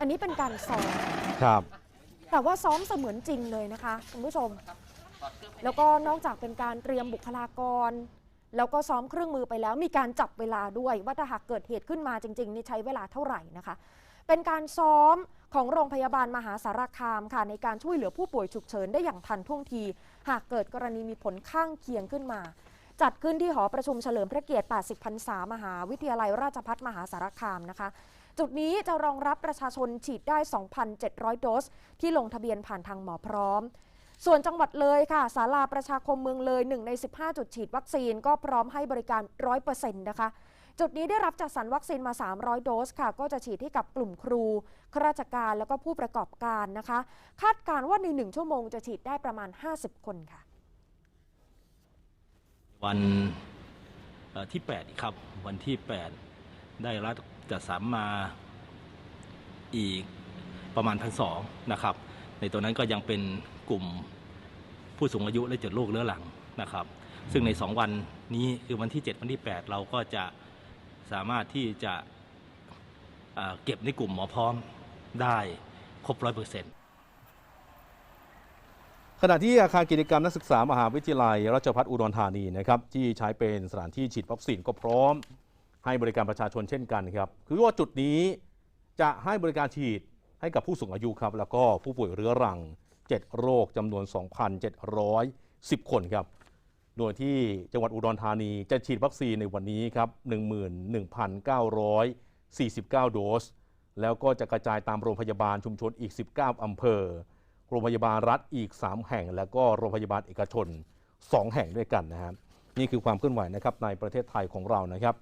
อันนี้เป็นการซ้อมครับ แต่ว่าซ้อมเสมือนจริงเลยนะคะคุณผู้ชม แล้วก็นอกจากเป็นการเตรียมบุคลากร แล้วก็ซ้อมเครื่องมือไปแล้ว มีการจับเวลาด้วย ว่าถ้าหากเกิดเหตุขึ้นมาจริงๆนี่ใช้เวลาเท่าไหร่นะคะ เป็นการซ้อมของโรงพยาบาลมหาสารคามค่ะในการช่วยเหลือผู้ป่วยฉุกเฉินได้อย่างทันท่วงที หากเกิดกรณีมีผลข้างเคียงขึ้นมา จัดขึ้นที่หอประชุมเฉลิมพระเกียรติ 80พรรษามหาวิทยาลัยราชภัฏมหาสารคามนะคะ จุดนี้จะรองรับประชาชนฉีดได้ 2,700 โดส ที่ลงทะเบียนผ่านทางหมอพร้อม ส่วนจังหวัดเลยค่ะศาลาประชาคมเมืองเลย 1 ใน 15 จุดฉีดวัคซีนก็พร้อมให้บริการ 100%นะคะจุดนี้ได้รับจัดสรรวัคซีนมา 300 โดสค่ะ ก็จะฉีดให้กับกลุ่มครูข้าราชการแล้วก็ผู้ประกอบการนะคะ คาดการณ์ว่าใน 1 ชั่วโมงจะฉีดได้ประมาณ 50 คนค่ะ วันเอ่อที่8ครับ วันที่ 8 ได้รับจัดสรรมาอีกประมาณพันสองนะครับ ในตัวนั้นก็ยังเป็นกลุ่มผู้สูงอายุและเจ็ดโรคเรื้อรังนะครับ ซึ่งใน 2 วันนี้คือวันที่ 7 วันที่ 8 เราก็จะสามารถที่จะเก็บในกลุ่มหมอพร้อมได้ครบร้อยเปอร์เซ็นต์ ขณะที่อาคารกิจกรรมนักศึกษามหาวิทยาลัยราชภัฏอุดรธานีนะครับที่ใช้เป็นสถานที่ฉีดวัคซีนก็พร้อม ให้บริการประชาชนเช่นกันครับคือว่าจุดนี้จะให้บริการฉีดให้กับผู้สูงอายุครับแล้วก็ผู้ป่วยเรื้อรัง 7 โรคจำนวน 2,710 คนครับโดยที่จังหวัดอุดรธานีจะฉีดวัคซีนในวันนี้ครับ 11,949 โดส แล้วก็จะกระจายตามโรงพยาบาลชุมชนอีก 19 อำเภอ โรงพยาบาลรัฐอีก 3 แห่ง แล้วก็โรงพยาบาลเอกชน 2 แห่งด้วยกันนะครับนี่คือความเคลื่อนไหวนะครับในประเทศไทยของเรานะครับ